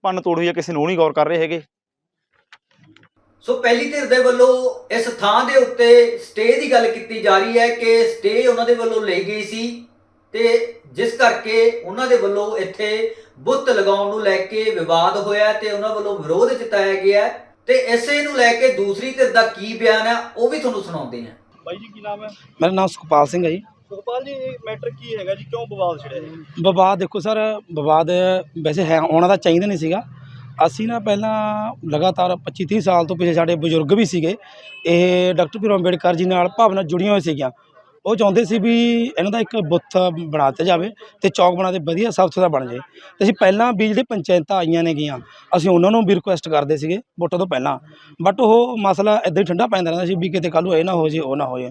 ਭੰਨ ਤੋੜ ਹੋਈ ਹੈ ਕਿਸੇ ਨੂੰ ਨਹੀਂ ਗੌਰ ਕਰ ਰਹੇ ਹੈਗੇ। ਸੋ ਪਹਿਲੀ ਧਿਰ ਦੇ ਵੱਲੋਂ ਇਸ ਥਾਂ ਦੇ ਉੱਤੇ ਸਟੇ ਦੀ ਗੱਲ ਕੀਤੀ ਜਾ ਰਹੀ ਹੈ ਕਿ ਸਟੇ ਉਹਨਾਂ ਦੇ ਵੱਲੋਂ ਲਈ ਗਈ ਸੀ ਤੇ ਜਿਸ ਕਰਕੇ ਉਹਨਾਂ ਦੇ ਵੱਲੋਂ ਇੱਥੇ ਬੁੱਤ ਲਗਾਉਣ ਨੂੰ ਲੈ ਕੇ ਵਿਵਾਦ ਹੋਇਆ ਤੇ ਉਹਨਾਂ ਵੱਲੋਂ ਵਿਰੋਧ ਜਤਾਇਆ ਗਿਆ ਤੇ ਇਸੇ ਨੂੰ ਲੈ ਕੇ ਦੂਸਰੀ ਧਿਰ ਦਾ ਕੀ ਬਿਆਨ ਹੈ ਉਹ ਵੀ ਤੁਹਾਨੂੰ ਸੁਣਾਉਂਦੇ ਹਾਂ। ਬਾਈ ਜੀ ਕੀ ਨਾਮ ਹੈ? ਮੇਰਾ ਨਾਮ ਸੁਖਪਾਲ ਸਿੰਘ ਹੈ ਜੀ। ਸੁਖਪਾਲ ਜੀ ਇਹ ਮੈਟਰ ਕੀ ਹੈਗਾ ਜੀ? ਕਿਉਂ ਵਿਵਾਦ ਛਿੜਿਆ ਜੀ? ਵਿਵਾਦ ਦੇਖੋ ਸਰ, ਵਿਵਾਦ ਵੈਸੇ ਹੈ, ਆਉਣਾ ਤਾਂ ਚਾਹੀਦਾ ਨਹੀਂ ਸੀਗਾ। ਅਸੀਂ ਨਾ ਪਹਿਲਾਂ ਲਗਾਤਾਰ 25 30 ਸਾਲ ਤੋਂ ਪਿੱਛੇ ਸਾਡੇ ਬਜ਼ੁਰਗ ਵੀ ਸੀਗੇ। ਇਹ ਡਾਕਟਰ ਭੀਮ ਅੰਬੇਡਕਰ ਜੀ ਨਾਲ ਭਾਵਨਾ ਜੁੜੀਆਂ ਹੋਈ ਸੀਗੀਆਂ। ਉਹ ਚਾਹੁੰਦੇ ਸੀ ਵੀ ਇਹਨਾਂ ਦਾ ਇੱਕ ਬੁੱਥ ਬਣਾ ਦਿੱਤਾ ਜਾਵੇ ਤੇ ਚੌਕ ਬਣਾ ਦੇ, ਵਧੀਆ ਸਾਫ਼ ਸੁਥਰਾ ਬਣ ਜਾਏ। ਤੇ ਅਸੀਂ ਪਹਿਲਾਂ ਵੀ ਜਿਹੜੇ ਪੰਚਾਇਤਾਂ ਆਈਆਂ ਨੇ ਗੀਆਂ ਅਸੀਂ ਉਹਨਾਂ ਨੂੰ ਵੀ ਰਿਕੁਐਸਟ ਕਰਦੇ ਸੀਗੇ ਵੋਟਾਂ ਤੋਂ ਪਹਿਲਾਂ। ਬਟ ਉਹ ਮਸਲਾ ਇਦਾਂ ਹੀ ਠੰਡਾ ਪੈਂਦਾ ਰਹਿੰਦਾ ਸੀ ਵੀ ਕਿਤੇ ਕੱਲ੍ਹ ਨੂੰ ਇਹ ਨਾ ਹੋ ਜੇ, ਉਹ ਨਾ ਹੋ ਜੇ।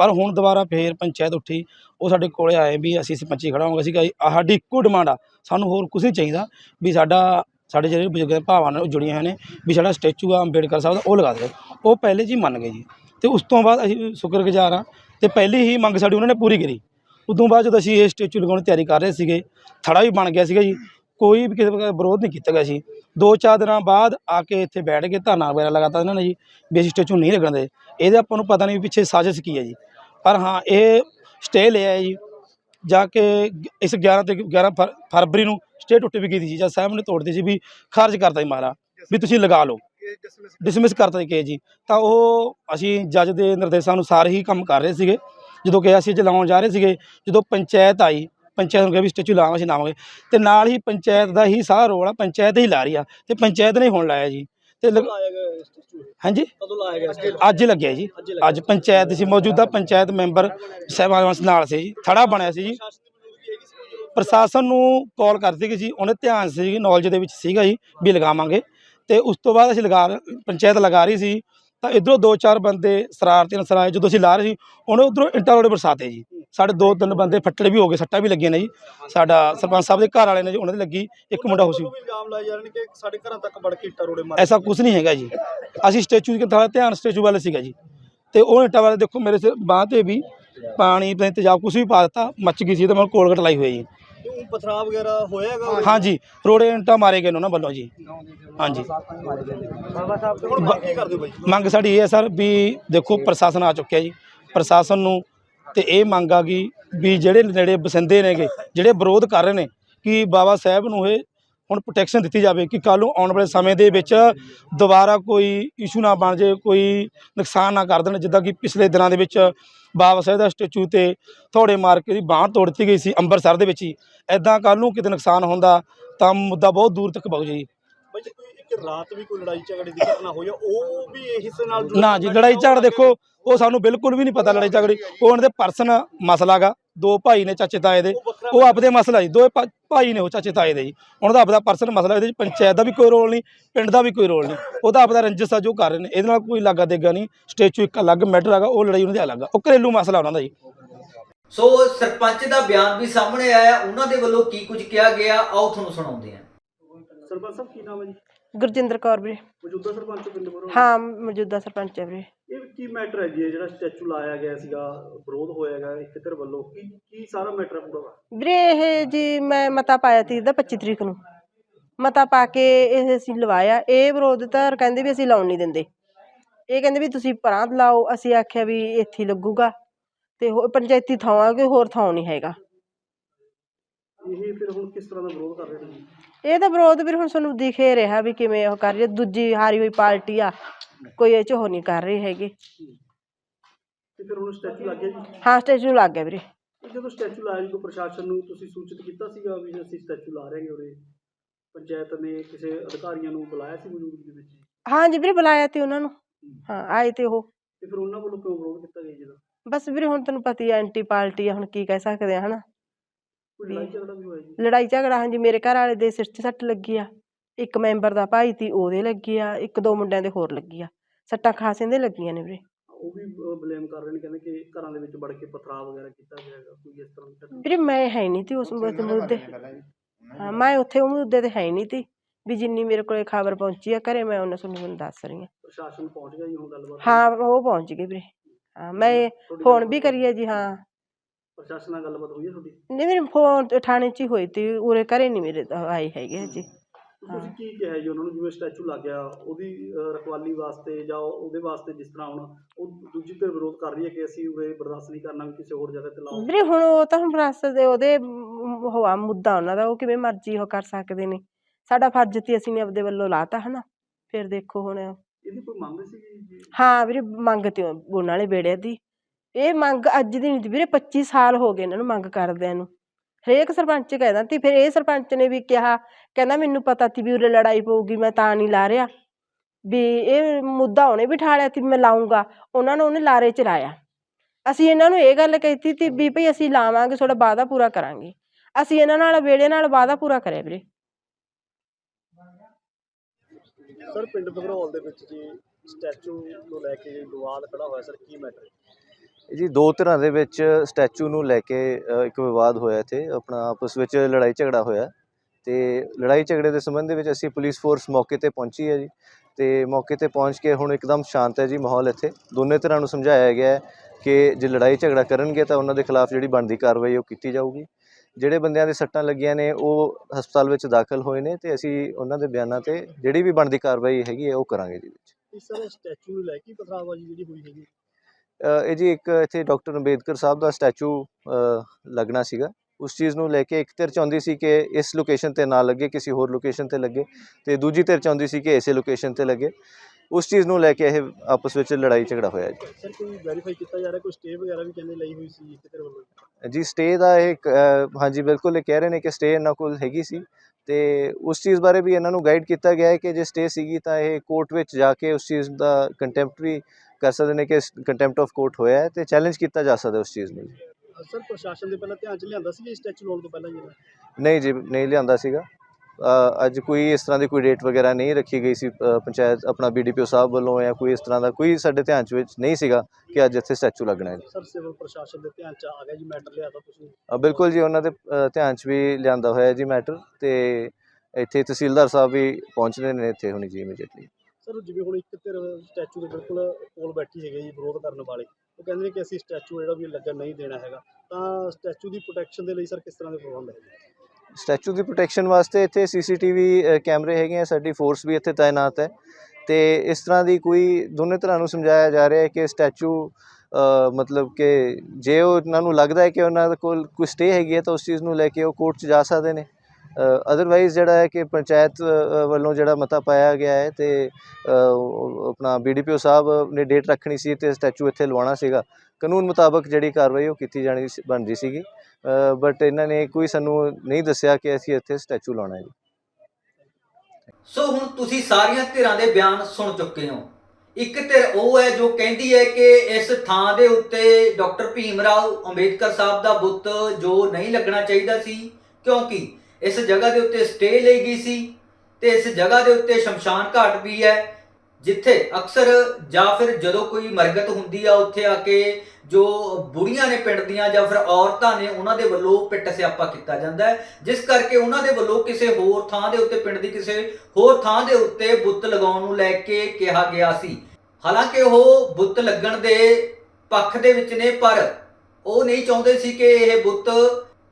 ਪਰ ਹੁਣ ਦੁਬਾਰਾ ਫੇਰ ਪੰਚਾਇਤ ਉੱਠੀ, ਉਹ ਸਾਡੇ ਕੋਲੇ ਆਏ ਵੀ ਅਸੀਂ ਸਰਪੰਚੀ ਖੜਾ ਹੋਵਾਂਗੇ, ਅਸੀਂ ਕਿਹਾ ਸਾਡੀ ਇੱਕੋ ਡਿਮਾਂਡ ਆ, ਸਾਨੂੰ ਹੋਰ ਕੁਝ ਨਹੀਂ ਚਾਹੀਦਾ ਵੀ ਸਾਡਾ, ਸਾਡੇ ਜਿਹੜੇ ਬਜ਼ੁਰਗ ਦੇ ਭਾਵਾਂ ਨਾਲ ਉਹ ਜੁੜੀਆਂ ਹੋਏ ਨੇ, ਵੀ ਸਾਡਾ ਸਟੈਚੂ ਆ, ਅੰਬੇਡਕਰ ਸਾਹਿਬ ਦਾ, ਉਹ ਲਗਾ ਦਿਓ ਉਹ ਪਹਿਲੇ ਜੀ ਮੰਨ ਗਏ ਜੀ। ਤੇ ਉਸ ਤੋਂ ਬਾਅਦ ਅਸੀਂ ਸ਼ੁਕਰਗੁਜ਼ਾਰ ਆ ਤੇ ਪਹਿਲੀ ਹੀ ਮੰਗ ਸਾਡੀ ਉਹਨਾਂ ਨੇ ਪੂਰੀ ਕਰੀ। ਉਦੋਂ ਬਾਅਦ ਜਦੋਂ ਅਸੀਂ ਇਹ ਸਟੈਚੂ ਲਗਾਉਣ ਦੀ ਤਿਆਰੀ ਕਰ ਰਹੇ ਸੀਗੇ, ਥੜਾ ਵੀ ਬਣ ਗਿਆ ਸੀਗਾ ਜੀ, ਕੋਈ ਵੀ ਕਿਸੇ ਪ੍ਰਕਾਰ ਵਿਰੋਧ ਨਹੀਂ ਕੀਤਾ ਗਿਆ ਸੀ। ਦੋ ਚਾਰ ਦਿਨਾਂ ਬਾਅਦ ਆ ਕੇ ਇੱਥੇ ਬੈਠ ਕੇ ਧਰਨਾ ਵਗੈਰਾ ਲਗਾਤਾ ਇਹਨਾਂ ਨੇ ਜੀ, ਵੀ ਅਸੀਂ ਸਟੈਚੂ ਨਹੀਂ ਲੱਗਣ ਦੇ। ਇਹਦੇ ਆਪਾਂ ਨੂੰ ਪਤਾ ਨਹੀਂ ਵੀ ਪਿੱਛੇ ਸਾਜ਼ਿਸ਼ ਕੀ ਹੈ ਜੀ। ਪਰ ਹਾਂ ਇਹ ਸਟੇ ਲਿਆ ਹੈ ਜੀ। ਜਾ ਕੇ ਇਸ 11 ਤੇ 11 ਫਰ- ਫਰਵਰੀ ਨੂੰ ਸਟੇ ਟੁੱਟ ਵੀ ਗਈ ਸੀ। ਜਦ ਸਾਹਿਬ ਨੇ ਤੋੜਦੀ ਸੀ ਵੀ ਖਾਰਜ ਕਰਤਾ ਜੀ ਮਾਰਾ ਵੀ ਤੁਸੀਂ ਲਗਾ ਲਓ। ਡਿਸਮਿਸ ਕਰਤਾ। ਜੀ ਕੇਸ ਜੀ। ਤਾਂ ਉਹ ਅਸੀਂ ਜੱਜ ਦੇ ਨਿਰਦੇਸ਼ਾਂ ਅਨੁਸਾਰ ਹੀ ਕੰਮ ਕਰ ਰਹੇ ਸੀਗੇ। ਜਦੋਂ ਕਿ ਅਸੀਂ ਚਲਾਉਣ ਜਾ ਰਹੇ ਸੀਗੇ ਜਦੋਂ ਪੰਚਾਇਤ ਆਈ ਪੰਚਾਇਤ ਨੂੰ ਕਿਹਾ ਵੀ ਸਟੈਚੂ ਲਾਵਾਂ ਅਸੀਂ ਲਾਵਾਂਗੇ। ਤੇ ਨਾਲ ਹੀ ਪੰਚਾਇਤ ਦਾ ਹੀ ਸਾਰਾ ਰੋਲ ਆ ਪੰਚਾਇਤ ਹੀ ਲਾ ਰਹੀ ਆ। ਤੇ ਪੰਚਾਇਤ ਨੇ ਹੁਣ ਲਾਇਆ ਜੀ। ਤੇ ਲਗ- ਹਾਂਜੀ? ਅੱਜ ਲੱਗਿਆ ਜੀ। ਅੱਜ ਪੰਚਾਇਤ ਸੀ ਮੌਜੂਦਾ ਪੰਚਾਇਤ ਮੈਂਬਰ ਸਾਹਿਬਾਨ ਨਾਲ ਸੀ ਜੀ। ਥੜਾ ਬਣਿਆ ਸੀ ਜੀ। ਪ੍ਰਸ਼ਾਸਨ ਜੀ? ਨੂੰ ਕਾਲ ਕਰ ਦਿੱਤੀ ਸੀ ਉਹਨੇ ਧਿਆਨ ਸੀ ਨੌਲੇਜ ਦੇ ਵਿੱਚ ਸੀਗਾ ਜੀ ਵੀ ਲਗਾਵਾਂਗੇ। ਤੇ ਉਸ ਤੋਂ ਬਾਅਦ ਅਸੀਂ ਲਗਾ ਪੰਚਾਇਤ ਲਗਾ ਰਹੀ ਸੀ। ਤਾਂ ਇਧਰੋਂ ਦੋ ਚਾਰ ਬੰਦੇ ਸਰਾਰਤੀ ਅਨਸਰ ਆਏ ਜਦੋਂ ਅਸੀਂ ਲਾ ਰਹੇ ਸੀ ਉਹਨੇ ਉਧਰੋਂ ਇੰਟਾਂ ਰੋੜੇ ਬਰਸਾਤੇ ਜੀ। ਸਾਡੇ ਦੋ ਤਿੰਨ ਬੰਦੇ ਫੱਟੜ ਵੀ ਹੋ ਗਏ ਸੱਟਾਂ ਵੀ ਲੱਗੀਆਂ ਨੇ ਜੀ। ਸਾਡਾ ਸਰਪੰਚ ਸਾਹਿਬ ਦੇ ਘਰ ਵਾਲੇ ਨੇ ਜੀ ਉਹਨਾਂ ਦੇ ਲੱਗੀ ਇੱਕ ਮੁੰਡਾ ਹੋ ਸੀ। ਵੱਲੋਂ ਵੀ ਇਲਜ਼ਾਮ ਲਾਏ ਜਾ ਰਹੇ ਨੇ ਕਿ ਸਾਡੇ ਘਰਾਂ ਤੱਕ ਵੜ ਕੇ ਇੱਟਾਂ ਰੋੜੇ ਮਾਰੇ। ਐਸਾ ਕੁਝ ਨਹੀਂ ਹੈਗਾ ਜੀ। ਅਸੀਂ ਸਟੈਚੂ ਦੀ ਥੋੜਾ ਧਿਆਨ ਸਟੈਚੂ ਵੱਲ ਸੀਗਾ ਜੀ। ਤੇ ਉਹ ਇੱਟਾਂ ਵਾਲੇ ਦੇਖੋ ਮੇਰੇ ਸਿਰ ਬਾਂਹ ਤੇ ਵੀ ਪਾਣੀ ਦਾ ਇੰਤਜ਼ਾਮ ਕੁਝ ਵੀ ਪਾ ਦਿੱਤਾ ਮੱਚ ਗਈ ਸੀ ਤੇ ਮੈਂ ਕੋਲਗਟ ਲਾਈ ਹੋਈ ਜੀ। ਤੇ ਉਹ ਪਥਰਾਵ ਵਗੈਰਾ ਹੋਇਆ ਹੈਗਾ ਹਾਂਜੀ ਰੋੜੇ ਇੰਟਾਂ ਮਾਰੇ ਗਏ ਨੇ ਉਹਨਾਂ ਵੱਲੋਂ ਜੀ। ਹਾਂਜੀ। ਤੇ ਹੁਣ ਮੰਗ ਕੀ ਕਰਦੇ ਹੋ ਬਾਈ? ਮੰਗ ਸਾਡੀ ਇਹ ਹੈ ਸਰ ਵੀ ਦੇਖੋ ਪ੍ਰਸ਼ਾਸਨ ਆ ਚੁੱਕਿਆ ਜੀ। ਪ੍ਰਸ਼ਾਸਨ ਨੂੰ ਤੇ ਇਹ ਮੰਗ ਆ ਗਈ ਵੀ ਜਿਹੜੇ ਨੇੜੇ ਬਸਿੰਦੇ ਨੇਗੇ, ਜਿਹੜੇ ਵਿਰੋਧ ਕਰ ਰਹੇ ਨੇ, ਕਿ ਬਾਬਾ ਸਾਹਿਬ ਨੂੰ ਇਹ ਹੁਣ ਪ੍ਰੋਟੈਕਸ਼ਨ ਦਿੱਤੀ ਜਾਵੇ ਕਿ ਕੱਲ੍ਹ ਨੂੰ ਆਉਣ ਵਾਲੇ ਸਮੇਂ ਦੇ ਵਿੱਚ ਦੁਬਾਰਾ ਕੋਈ ਇਸ਼ੂ ਨਾ ਬਣ ਜਾਏ ਕੋਈ ਨੁਕਸਾਨ ਨਾ ਕਰ ਦੇਣ, ਜਿੱਦਾਂ ਕਿ ਪਿਛਲੇ ਦਿਨਾਂ ਦੇ ਵਿੱਚ ਬਾਬਾ ਸਾਹਿਬ ਦਾ ਸਟੈਚੂ ਤੇ ਥੋੜੇ ਮਾਰ ਕੇ ਦੀ ਬਾਂਹ ਤੋੜ ਦਿੱਤੀ ਗਈ ਸੀ ਅੰਮ੍ਰਿਤਸਰ ਦੇ ਵਿੱਚ ਹੀ। ਐਦਾਂ ਕੱਲ੍ਹ ਨੂੰ ਕਿਤੇ ਨੁਕਸਾਨ ਹੁੰਦਾ ਤਾਂ ਮੁੱਦਾ ਬਹੁਤ ਦੂਰ ਤੱਕ ਪਹੁੰਚ ਜੀ ਇੱਕ ਰਾਤ ਵੀ ਕੋਈ ਲੜਾਈ ਝਗੜੇ ਦੀ ਘਟਨਾ ਹੋਈ ਆ ਉਹ ਵੀ ਇਹ ਹਿੱਸੇ ਨਾਲ ਨਾ ਜੀ ਲੜਾਈ ਝਗੜਾ ਦੇਖੋ ਉਹ ਸਾਨੂੰ ਬਿਲਕੁਲ ਵੀ ਨਹੀਂ ਪਤਾ ਲੜਾਈ ਝਗੜੀ ਉਹ ਉਹਨਾਂ ਦੇ ਪਰਸਨ ਮਸਲਾ ਗਾ ਦੋ ਭਾਈ ਨੇ ਚਾਚੇ ਤਾਏ ਦੇ ਉਹ ਆਪਦੇ ਮਸਲਾ ਜੀ ਦੋ ਭਾਈ ਨੇ ਉਹ ਚਾਚੇ ਤਾਏ ਦੇ ਜੀ ਉਹਨਾਂ ਦਾ ਆਪਦਾ ਪਰਸਨ ਮਸਲਾ ਇਹਦੇ ਵਿੱਚ ਪੰਚਾਇਤ ਦਾ ਵੀ ਕੋਈ ਰੋਲ ਨਹੀਂ ਪਿੰਡ ਦਾ ਵੀ ਕੋਈ ਰੋਲ ਨਹੀਂ ਉਹਦਾ ਆਪਦਾ ਰੰਜਿਸ਼ ਆ ਜੋ ਕਰ ਰਹੇ ਨੇ ਇਹਦੇ ਨਾਲ ਕੋਈ ਲਾਗਾ ਦੇਗਾ ਨਹੀਂ ਸਟੇਚੂ ਇੱਕ ਅਲੱਗ ਮੈਟਰ ਹੈਗਾ ਉਹ ਲੜਾਈ ਉਹਨਾਂ ਦੀ ਅਲੱਗ ਆ ਉਹ ਘਰੇਲੂ ਮਸਲਾ ਉਹਨਾਂ ਦਾ ਜੀ। ਸੋ ਸਰਪੰਚ ਦਾ ਬਿਆਨ ਵੀ ਸਾਹਮਣੇ ਆਇਆ ਉਹਨਾਂ ਦੇ ਵੱਲੋਂ ਕੀ ਕੁਝ ਕਿਹਾ ਗਿਆ ਆਓ ਤੁਹਾਨੂੰ ਸੁਣਾਉਂਦੇ ਹਾਂ। ਸਰਪੰਚ ਸਾਹਿਬ ਕੀ ਨਾਮ ਹੈ ਜੀ? ਗੁਰਜਿੰਦਰ ਕੌਰ ਵੀਰੇ। ਮੌਜੂਦਾ ਸਰਪੰਚ ਪਿੰਡ ਬਰੋ ਹਾਂ ਮੌਜੂਦਾ ਸਰਪੰਚ ਹੈ ਵੀਰੇ। ਇਹ ਕੀ ਮੈਟਰ ਹੈ ਜੀ ਇਹ ਜਿਹੜਾ ਸਟੈਚੂ ਲਾਇਆ ਗਿਆ ਸੀਗਾ ਵਿਰੋਧ ਹੋਇਆਗਾ ਇੱਕ ਧਿਰ ਵੱਲੋਂ? ਕੀ ਕੀ ਸਾਰਾ ਮੈਟਰ ਹੈ ਪੂਰਾ? ਵੀਰੇ ਇਹ ਜੀ ਮੈਂ ਮਤਾ ਪਾਇਆ ਸੀ ਇਹਦਾ 25 ਤਰੀਕ ਨੂੰ। ਮਤਾ ਪਾ ਕੇ ਇਹ ਅਸੀਂ ਲਵਾਇਆ। ਇਹ ਵਿਰੋਧ ਧਿਰ ਕਹਿੰਦੇ ਵੀ ਅਸੀਂ ਲਾਉਣ ਨਹੀਂ ਦਿੰਦੇ। ਇਹ ਕਹਿੰਦੇ ਵੀ ਤੁਸੀਂ ਪਰਾਂ ਲਾਓ। ਅਸੀਂ ਆਖਿਆ ਵੀ ਇੱਥੇ ਲੱਗੂਗਾ। ਤੇ ਹੋਰ ਪੰਚਾਇਤੀ ਥਾਂ ਕੋਈ ਹੋਰ ਥਾਂ ਨਹੀਂ ਹੈਗਾ। ਇਹ ਫਿਰ ਹੁਣ ਕਿਸ ਤਰ੍ਹਾਂ ਦਾ ਵਿਰੋਧ ਕਰ ਰਹੇ ਨੇ ਜੀ? ਇਹ ਤਾਂ ਵਿਰੋਧ ਵੀਰ ਹੁਣ ਸਾਨੂੰ ਦਿਖੇ ਰਿਹਾ ਵੀ ਕਿਵੇਂ ਉਹ ਕਰ ਰਹੀ ਹੈ ਦੂਜੀ ਹਾਰੀ ਹੋਈ ਪਾਰਟੀ ਆ ਕੋਈ ਇਹ ਚ ਉਹ ਨਹੀਂ ਕਰ ਰਹੀ ਹੈਗੀ। ਤੇ ਫਿਰ ਹੁਣ ਸਟੈਚੂ ਲੱਗ ਗਿਆ ਜੀ? ਹਾਂ ਸਟੇਸ਼ਨ ਲੱਗ ਗਿਆ ਵੀਰੇ। ਇਹ ਜਦੋਂ ਸਟੈਚੂ ਲਾਇਆ ਜੀ ਕੋਈ ਪ੍ਰਸ਼ਾਸਨ ਨੂੰ ਤੁਸੀਂ ਸੂਚਿਤ ਕੀਤਾ ਸੀਗਾ ਵੀ ਅਸੀਂ ਸਟੈਚੂ ਲਾ ਰਹੇ ਹਾਂ ਉਰੇ? ਪੰਚਾਇਤ ਨੇ ਕਿਸੇ ਅਧਿਕਾਰੀਆਂ ਨੂੰ ਬੁਲਾਇਆ ਸੀ ਮੌਜੂਦਗੀ ਦੇ ਵਿੱਚ? ਜੀ? ਹਾਂ ਜੀ ਵੀਰੇ ਬੁਲਾਇਆ ਤੇ ਉਹਨਾਂ ਨੂੰ। ਹਾਂ। ਆਏ ਤੇ ਉਹ। ਤੇ ਫਿਰ ਉਹਨਾਂ ਵੱਲੋਂ ਕਿਉਂ ਵਿਰੋਧ ਕੀਤਾ ਗਿਆ ਜੀ ਇਹਦਾ? ਬਸ ਵੀਰੇ ਹੁਣ ਤੈਨੂੰ ਪਤਾ ਹੀ ਐਂਟੀ ਪਾਰਟੀ ਆ ਹੁਣ ਕੀ ਕਹਿ ਸਕਦੇ ਆ ਹਨਾ? ਲੜਾਈ ਝਗੜਾ ਵੀ ਹੋਇਆ ਜੀ। ਲੜਾਈ ਝਗੜਾ ਹਾਂਜੀ ਮੇਰੇ ਘਰ ਵਾਲੇ ਦੇ ਸਿਰ 'ਚ ਸੱਟ ਲੱਗੀ ਆ। ਇੱਕ ਮੈਂਬਰ ਦਾ ਭਾਈ ਤੀ ਉਹਦੇ ਲੱਗੀ ਆ ਇੱਕ ਦੋ ਮੁੰਡਿਆਂ ਦੇ ਹੋਰ ਲੱਗੀ ਆ। ਸੱਟਾਂ ਖਾਸੀਆਂ ਦੇ ਲੱਗੀਆਂ ਨੇ ਵੀਰੇ। ਉਹ ਵੀ ਬਲੇਮ ਕਰ ਰਹੇ ਨੇ ਕਹਿੰਦੇ ਕਿ ਘਰਾਂ ਦੇ ਵਿੱਚ ਵੜ ਕੇ ਪਥਰਾਵ ਵਗੈਰਾ ਕੀਤਾ ਗਿਆ ਹੈਗਾ ਕੋਈ ਇਸ ਤਰ੍ਹਾਂ ਦੀ ਘਟਨਾ? ਵੀਰੇ ਮੈਂ ਹੈ ਨਹੀਂ ਤੀ ਉਸ ਮੁੱਦੇ ਮੁੱਦੇ ਹਾਂ। ਮੈਂ ਉੱਥੇ ਉਹ ਮੁੱਦੇ ਤੇ ਹੈ ਨਹੀਂ ਤੀ ਵੀ ਜਿੰਨੀ ਮੇਰੇ ਕੋਲੇ ਖਬਰ ਪਹੁੰਚੀ ਆ ਘਰੇ ਮੈਂ ਉਹਨਾਂ ਨੂੰ ਤੁਹਾਨੂੰ ਦੱਸ ਰਹੀ ਹਾਂ। ਪ੍ਰਸ਼ਾਸਨ ਪਹੁੰਚ ਗਿਆ ਜੀ ਹੁਣ ਗੱਲਬਾਤ? ਹਾਂ ਉਹ ਪਹੁੰਚ ਗਏ ਵੀਰੇ। ਹਾਂ ਮੈਂ ਤੁਹਾਡੀ ਫੋਨ ਵੀ ਕਰੀਏ ਜੀ ਹਾਂ। ਪ੍ਰਸ਼ਾਸਨ ਨਾਲ ਗੱਲਬਾਤ ਹੋਈ ਹੈ ਤੁਹਾਡੀ? ਨਹੀਂ ਮੇਰੇ ਫੋਨ ਤੇ ਥਾਣੇ 'ਚ ਹੀ ਹੋਈ ਤੀ ਉਰੇ ਘਰੇ ਨਹੀਂ ਮੇਰੇ ਆਏ ਹੈਗੇ ਜੀ ਤੁਸੀਂ ਕੀ ਕਿਹਾ ਜੀ ਉਹਨਾਂ ਨੂੰ ਜਿਵੇਂ ਸਟੈਚੂ ਲੱਗ ਗਿਆ ਉਹਦੀ ਅਹ, ਰਖਵਾਲੀ ਵਾਸਤੇ ਜਾਂ ਉਹ- ਉਹਦੇ ਵਾਸਤੇ ਜਿਸ ਤਰ੍ਹਾਂ ਹੁਣ ਉਹ ਦੂਜੀ ਧਿਰ ਵਿਰੋਧ ਕਰ ਰਹੀ ਹੈ ਕਿ ਅਸੀਂ ਉਰੇ ਬਰਦਾਸ਼ਤ ਨਹੀਂ ਕਰਨਾ ਵੀ ਕਿਸੇ ਹੋਰ ਜਗ੍ਹਾ ਤੇ ਲਾਓ। ਵੀਰੇ ਹੁਣ ਉਹ ਤਾਂ ਹੁਣ ਵਿਰਾਸਤ ਦੇ ਉਹਦੇ ਮ, ਉਹ ਆ ਮੁੱਦਾ ਉਹਨਾਂ ਦਾ ਉਹ ਕਿਵੇਂ ਮਰਜ਼ੀ ਉਹ ਕਰ ਸਕਦੇ ਨੇ। ਸਾਡਾ ਫਰਜ਼ ਤੇ ਅਸੀਂ ਨੇ ਆਪਦੇ ਵੱਲੋਂ ਲਾਤਾ ਹਨਾ। ਫਿਰ ਦੇਖੋ ਹੁਣ। ਇਹਦੀ ਕੋਈ ਮੰਗ ਸੀ ਜੀ? ਹਾਂ ਵੀਰੇ ਮੰਗ ਤੇ ਉਹਨਾਂ ਵਾਲੇ ਬੇੜੇ ਦੀ। ਇਹ ਮੰਗ ਅੱਜ ਦੀ ਨਹੀਂ ਵੀਰੇ 25 ਸਾਲ ਹੋ ਗਏ ਇਹਨਾਂ ਨੂੰ ਮੰਗ ਕਰਦਿਆਂ ਨੂੰ। ਹਰੇਕ ਸਰਪੰਚ ਕਹਿੰਦਾ ਤੀ ਫਿਰ ਇਹ ਸਰਪੰਚ ਨੇ ਵੀ ਕਿਹਾ, ਕਹਿੰਦਾ ਮੈਨੂੰ ਪਤਾ ਤੀ ਵੀ ਉਰੇ ਲੜਾਈ ਪਊਗੀ, ਮੈਂ ਤਾਂ ਨਹੀਂ ਲਾ ਰਿਹਾ। ਵੀ ਇਹ ਮੁੱਦਾ ਉਹਨੇ ਬਿਠਾਲਿਆ ਤੀ ਮੈਂ ਲਾਉਂਗਾ ਉਹਨਾਂ ਨੂੰ ਉਹਨੇ ਲਾਰੇ ਚ ਲਾਇਆ। ਅਸੀਂ ਇਹਨਾਂ ਨੂੰ ਇਹ ਗੱਲ ਕਹੀ ਤੀ ਵੀ ਭਈ ਅਸੀਂ ਲਾਵਾਂਗੇ, ਤੁਹਾਡਾ ਵਾਅਦਾ ਪੂਰਾ ਕਰਾਂਗੇ। ਅਸੀਂ ਇਹਨਾਂ ਨਾਲ ਵੇੜੇ ਨਾਲ ਵਾਅਦਾ ਪੂਰਾ ਕਰਿਆ ਵੀਰੇ। ਸਰ, ਪਿੰਡ ਬਗਰੋਲ ਦੇ ਵਿੱਚ ਜੀ ਸਟੈਚੂ ਨੂੰ ਲੈ ਕੇ ਵਿਵਾਦ ਖੜਾ ਹੋਇਆ, ਸਰ, ਕੀ ਮੈਟਰ ਜੀ, ਦੋ ਧਿਰਾਂ ਦੇ ਵਿੱਚ ਸਟੈਚੂ ਨੂੰ ਲੈ ਕੇ ਇੱਕ ਵਿਵਾਦ ਹੋਇਆ ਇੱਥੇ। ਆਪਣਾ ਆਪਸ ਵਿੱਚ ਲੜਾਈ ਝਗੜਾ ਹੋਇਆ। ਤੇ ਲੜਾਈ ਝਗੜੇ ਦੇ ਸੰਬੰਧ ਦੇ ਵਿੱਚ ਅਸੀਂ ਪੁਲਿਸ ਫੋਰਸ ਮੌਕੇ ਤੇ ਪਹੁੰਚੀ ਹੈ ਜੀ। ਤੇ ਮੌਕੇ ਤੇ ਪਹੁੰਚ ਕੇ ਹੁਣ ਇੱਕਦਮ ਸ਼ਾਂਤ ਹੈ ਜੀ ਮਾਹੌਲ ਇੱਥੇ। ਦੋਨੇ ਧਿਰਾਂ ਨੂੰ ਸਮਝਾਇਆ ਗਿਆ ਕਿ ਜੇ ਲੜਾਈ ਝਗੜਾ ਕਰਨਗੇ ਤਾਂ ਉਹਨਾਂ ਦੇ ਖਿਲਾਫ ਜਿਹੜੀ ਬਣਦੀ ਕਾਰਵਾਈ ਉਹ ਕੀਤੀ ਜਾਊਗੀ। ਜਿਹੜੇ ਬੰਦਿਆਂ ਦੇ ਸੱਟਾਂ ਲੱਗੀਆਂ ਨੇ, ਉਹ ਹਸਪਤਾਲ ਵਿੱਚ ਦਾਖਲ ਹੋਏ ਨੇ ਤੇ ਅਸੀਂ ਉਹਨਾਂ ਦੇ ਬਿਆਨਾਂ ਤੇ ਜਿਹੜੀ ਵੀ ਬਣਦੀ ਕਾਰਵਾਈ ਹੈਗੀ ਹੈ, ਉਹ ਕਰਾਂਗੇ ਜੀ ਵਿੱਚ। ਇਸ ਸਰ ਸਟੈਚੂ ਨੂੰ ਲੈ ਕੇ ਪਥਰਾਵਾਜੀ ਜਿਹੜੀ ਹੋਈ ਹੈਗੀ। ਇਹ ਜੀ ਇੱਕ ਇੱਥੇ ਡਾਕਟਰ ਅੰਬੇਦਕਰ ਸਾਹਿਬ ਦਾ ਸਟੈਚੂ ਲੱਗਣਾ ਸੀਗਾ। ਉਸ ਚੀਜ਼ ਨੂੰ ਲੈ ਕੇ ਇੱਕ ਧਿਰ ਚਾਹੁੰਦੀ ਸੀ ਕਿ ਇਸ ਲੋਕੇਸ਼ਨ ਤੇ ਨਾ ਲੱਗੇ ਕਿਸੇ ਹੋਰ ਲੋਕੇਸ਼ਨ ਤੇ ਲੱਗੇ ਤੇ ਦੂਜੀ ਧਿਰ ਚਾਹੁੰਦੀ ਸੀ ਕਿ ਇਸੇ ਲੋਕੇਸ਼ਨ ਤੇ ਲੱਗੇ। ਉਸ ਚੀਜ਼ ਨੂੰ ਲੈ ਕੇ ਇਹ ਆਪਸ ਵਿੱਚ ਲੜਾਈ ਝਗੜਾ ਹੋਇਆ ਜੀ। ਸਰ ਕੋਈ ਵੈਰੀਫਾਈ ਕੀਤਾ ਜਾ ਰਿਹਾ ਕੋਈ ਸਟੇ ਵਗੈਰਾ ਵੀ ਕਹਿੰਦੇ ਲਈ ਹੋਈ ਸੀ ਇੱਕ ਧਿਰ ਵੱਲੋਂ? ਜੀ ਸਟੇ ਦਾ ਇਹ ਹਾਂਜੀ ਬਿਲਕੁਲ ਇਹ ਕਹਿ ਰਹੇ ਨੇ ਕਿ ਸਟੇ ਇਹਨਾਂ ਕੋਲ ਹੈਗੀ ਸੀ ਤੇ ਉਸ ਚੀਜ਼ ਬਾਰੇ ਵੀ ਇਹਨਾਂ ਨੂੰ ਗਾਈਡ ਕੀਤਾ ਗਿਆ ਹੈ ਕਿ ਜੇ ਸਟੇ ਸੀਗੀ ਤਾਂ ਇਹ ਕੋਰਟ ਵਿੱਚ ਜਾ ਕੇ ਉਸ ਚੀਜ਼ ਦਾ ਕੰਟੈਂਪਟ ਵੀ ਕਰ ਸਕਦੇ ਨੇ ਕਿ ਕੰਟੈਂਪਟ ਆਫ ਕੋਰਟ ਹੋਇਆ ਹੈ ਤੇ ਚੈਲੰਜ ਕੀਤਾ ਜਾ ਸਕਦਾ ਉਸ ਚੀਜ਼ ਨੂੰ ਸਰ ਪ੍ਰਸ਼ਾਸਨ ਦੇ ਪਹਿਲਾਂ ਧਿਆਨ ਚ ਲਿਆਂਦਾ ਸੀ ਇਹ ਸਟੈਚੂ ਲਾਉਣ ਤੋਂ ਪਹਿਲਾਂ ਜੀ? ਨਹੀਂ ਜੀ ਨਹੀਂ ਲਿਆਂਦਾ ਸੀਗਾ। ਅੱਜ ਕੋਈ ਇਸ ਤਰ੍ਹਾਂ ਦੀ ਕੋਈ ਡੇਟ ਵਗੈਰਾ ਨਹੀਂ ਰੱਖੀ ਗਈ ਸੀ ਪੰਚਾਇਤ ਆਪਣਾ ਬੀਡੀਪੀਓ ਸਾਹਿਬ ਵੱਲੋਂ ਜਾਂ ਕੋਈ ਇਸ ਤਰ੍ਹਾਂ ਦਾ ਕੋਈ ਸਾਡੇ ਧਿਆਨ 'ਚ ਵਿੱਚ ਨਹੀਂ ਸੀਗਾ ਕਿ ਅੱਜ ਇੱਥੇ ਸਟੈਚੂ ਲੱਗਣਾ ਹੈ ਸਰ ਸਿਵਲ ਪ੍ਰਸ਼ਾਸਨ ਦੇ ਧਿਆਨ ਚ ਆ ਗਿਆ ਜੀ ਮੈਟਰ ਲਿਆ ਤਾਂ ਤੁਸੀਂ ਬਿਲਕੁਲ ਜੀ ਉਹਨਾਂ ਦੇ ਧਿਆਨ 'ਚ ਵੀ ਲਿਆਂਦਾ ਹੋਇਆ ਜੀ ਮੈਟਰ ਤੇ ਇੱਥੇ ਤਹਿਸੀਲਦਾਰ ਸਾਹਿਬ ਵੀ ਪਹੁੰਚਦੇ ਨੇ ਇੱਥੇ ਹੁਣੀ ਜੀ ਇਮੀਡੀਏਟਲੀ ਸਰ, ਜਿਵੇਂ ਹੁਣ ਇੱਕ ਧਿਰ ਸਟੈਚੂ ਦੇ ਬਿਲਕੁਲ ਕੋਲ ਬੈਠੀ ਹੈਗੇ ਜੀ, ਵਿਰੋਧ ਕਰਨ ਵਾਲੇ। ਉਹ ਕਹਿੰਦੇ ਨੇ ਕਿ ਅਸੀਂ ਸਟੈਚੂ ਜਿਹੜਾ ਵੀ ਲੱਗਣ ਨਹੀਂ ਦੇਣਾ ਹੈਗਾ। ਤਾਂ ਸਟੈਚੂ ਦੀ ਪ੍ਰੋਟੈਕਸ਼ਨ ਦੇ ਲਈ ਸਰ, ਕਿਸ ਤਰ੍ਹਾਂ ਦੇ ਪ੍ਰਬੰਧ ਹੈ ਸਟੈਚੂ ਦੀ ਪ੍ਰੋਟੈਕਸ਼ਨ ਵਾਸਤੇ ਇੱਥੇ ਸੀਸੀਟੀਵੀ ਕੈਮਰੇ ਹੈਗੇ ਆ, ਸਾਡੀ ਫੋਰਸ ਵੀ ਇੱਥੇ ਤਾਇਨਾਤ ਹੈ। ਤੇ ਇਸ ਤਰ੍ਹਾਂ ਦੀ ਕੋਈ ਦੋਨੇ ਤਰ੍ਹਾਂ ਨੂੰ ਸਮਝਾਇਆ ਜਾ ਰਿਹਾ ਹੈ ਕਿ ਸਟੈਚੂ ਮਤਲਬ ਕਿ ਜੇ ਉਹਨਾਂ ਨੂੰ ਲੱਗਦਾ ਹੈ ਕਿ ਉਹਨਾਂ ਦੇ ਕੋਲ ਕੋਈ ਸਟੇ ਹੈਗੀ ਹੈ, ਤਾਂ ਉਸ ਚੀਜ਼ ਨੂੰ ਲੈ ਕੇ ਉਹ ਕੋਰਟ 'ਚ ਜਾ ਸਕਦੇ ਨੇ। ਅਦਰਵਾਈਜ਼ ਜਿਹੜਾ ਹੈ ਕਿ ਪੰਚਾਇਤ ਵੱਲੋਂ ਜਿਹੜਾ ਮਤਾ ਪਾਇਆ ਗਿਆ ਹੈ ਤੇ ਅ, ਉਹ ਆਪਣਾ ਬੀਡੀਪੀਓ ਸਾਹਿਬ ਨੇ ਡੇਟ ਰੱਖਣੀ ਸੀ ਤੇ ਸਟੈਚੂ ਇੱਥੇ ਲਵਾਉਣਾ ਸੀਗਾ। ਕਾਨੂੰਨ ਮੁਤਾਬਕ ਜਿਹੜੀ ਕਾਰਵਾਈ ਉਹ ਕੀਤੀ ਜਾਣੀ ਬਣਦੀ ਸੀਗੀ। ਬਟ ਇਹਨਾਂ ਨੇ ਕੋਈ ਸਾਨੂੰ ਨਹੀਂ ਦੱਸਿਆ ਕਿ ਅਸੀਂ ਇੱਥੇ ਸਟੈਚੂ ਲਾਉਣਾ ਹੈ ਜੀ। ਸੋ ਹੁਣ ਤੁਸੀਂ ਸਾਰੀਆਂ ਧਿਰਾਂ ਦੇ ਬਿਆਨ ਸੁਣ ਚੁੱਕੇ ਹੋ। ਇੱਕ ਧਿਰ ਉਹ ਹੈ ਜੋ ਕਹਿੰਦੀ ਹੈ ਕਿ ਇਸ ਥਾਂ ਦੇ ਉੱਤੇ ਡਾਕਟਰ ਭੀਮ ਰਾਓ ਅੰਬੇਦਕਰ ਸਾਹਿਬ ਦਾ ਬੁੱਤ ਜੋ ਨਹੀਂ ਲੱਗਣਾ ਚਾਹੀਦਾ ਸੀ ਕਿਉਂਕਿ ਇਸ ਜਗ੍ਹਾ ਦੇ ਉੱਤੇ ਸਟੇ ਲਈ ਗਈ ਸੀ ਤੇ ਇਸ ਜਗ੍ਹਾ ਦੇ ਉੱਤੇ ਸ਼ਮਸ਼ਾਨ ਘਾਟ ਵੀ ਹੈ, ਜਿੱਥੇ ਅਕਸਰ ਜਾਂ ਫਿਰ ਜਦੋਂ ਕੋਈ ਮਰਗਤ ਹੁੰਦੀ ਆ, ਉੱਥੇ ਆ ਕੇ ਜੋ ਬੁੜੀਆਂ ਨੇ ਪਿੰਡ ਦੀਆਂ ਜਾਂ ਫਿਰ ਔਰਤਾਂ ਨੇ ਉਹਨਾਂ ਦੇ ਵੱਲੋਂ ਪਿੱਟ ਸਿਆਪਾ ਕੀਤਾ ਜਾਂਦਾ ਹੈ, ਜਿਸ ਕਰਕੇ ਉਹਨਾਂ ਦੇ ਵੱਲੋਂ ਕਿਸੇ ਹੋਰ ਥਾਂ ਦੇ ਉੱਤੇ, ਪਿੰਡ ਦੀ ਕਿਸੇ ਹੋਰ ਥਾਂ ਦੇ ਉੱਤੇ ਬੁੱਤ ਲਗਾਉਣ ਨੂੰ ਲੈ ਕੇ ਕਿਹਾ ਗਿਆ ਸੀ। ਹਾਲਾਂਕਿ ਉਹ ਬੁੱਤ ਲੱਗਣ ਦੇ ਪੱਖ ਦੇ ਵਿੱਚ ਨੇ, ਪਰ ਉਹ ਨਹੀਂ ਚਾਹੁੰਦੇ ਸੀ ਕਿ ਇਹ ਬੁੱਤ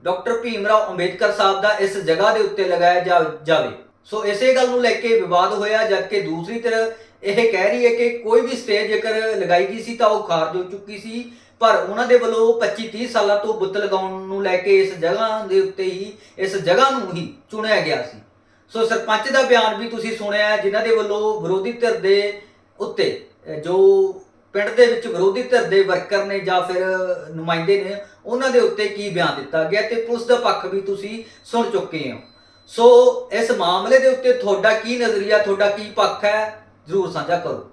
ਡਾਕਟਰ ਭੀਮ ਰਾਓ ਅੰਬੇਦਕਰ ਸਾਹਿਬ ਦਾ ਇਸ ਜਗ੍ਹਾ ਦੇ ਉੱਤੇ ਲਗਾਇਆ ਜਾ- ਜਾਵੇ। ਸੋ ਇਸੇ ਗੱਲ ਨੂੰ ਲੈ ਕੇ ਵਿਵਾਦ ਹੋਇਆ ਜਦਕਿ ਦੂਸਰੀ ਤਰ੍ਹਾਂ ਇਹ ਕਹਿ ਰਹੀ ਹੈ ਕਿ ਕੋਈ ਵੀ ਸਟੇਜ ਜੇਕਰ ਲਗਾਈ ਗਈ ਸੀ ਤਾਂ ਉਹ ਖਾਰਜ ਹੋ ਚੁੱਕੀ ਸੀ ਪਰ ਉਹਨਾਂ ਦੇ ਵੱਲੋਂ 25 30 ਸਾਲਾਂ ਤੋਂ ਬੁੱਤ ਲਗਾਉਣ ਨੂੰ ਲੈ ਕੇ ਇਸ ਜਗ੍ਹਾ ਦੇ ਉੱਤੇ ਹੀ ਇਸ ਜਗ੍ਹਾ ਨੂੰ ਹੀ ਚੁਣਿਆ ਗਿਆ ਸੀ। ਸੋ ਸਰਪੰਚ ਦਾ ਬਿਆਨ ਵੀ ਤੁਸੀਂ ਸੁਣਿਆ ਹੈ, ਜਿਨ੍ਹਾਂ ਦੇ ਵੱਲੋਂ ਵਿਰੋਧੀ ਧਿਰ ਦੇ ਉੱਤੇ ਜੋ ਪਿੰਡ ਦੇ ਵਿੱਚ ਵਿਰੋਧੀ ਧਿਰ ਦੇ ਵਰਕਰ ਨੇ ਜਾਂ ਫਿਰ ਨੁਮਾਇੰਦੇ ਨੇ, ਉਹਨਾਂ ਦੇ ਉੱਤੇ ਕੀ ਬਿਆਨ ਦਿੱਤਾ ਗਿਆ ਤੇ ਪੁਲਿਸ ਦਾ ਪੱਖ ਵੀ ਤੁਸੀਂ ਸੁਣ ਚੁੱਕੇ ਹੋ। ਸੋ ਇਸ ਮਾਮਲੇ ਦੇ ਉੱਤੇ ਤੁਹਾਡਾ ਕੀ ਨਜ਼ਰੀਆ, ਤੁਹਾਡਾ ਕੀ ਪੱਖ ਹੈ, ਜ਼ਰੂਰ ਸਾਂਝਾ ਕਰੋ।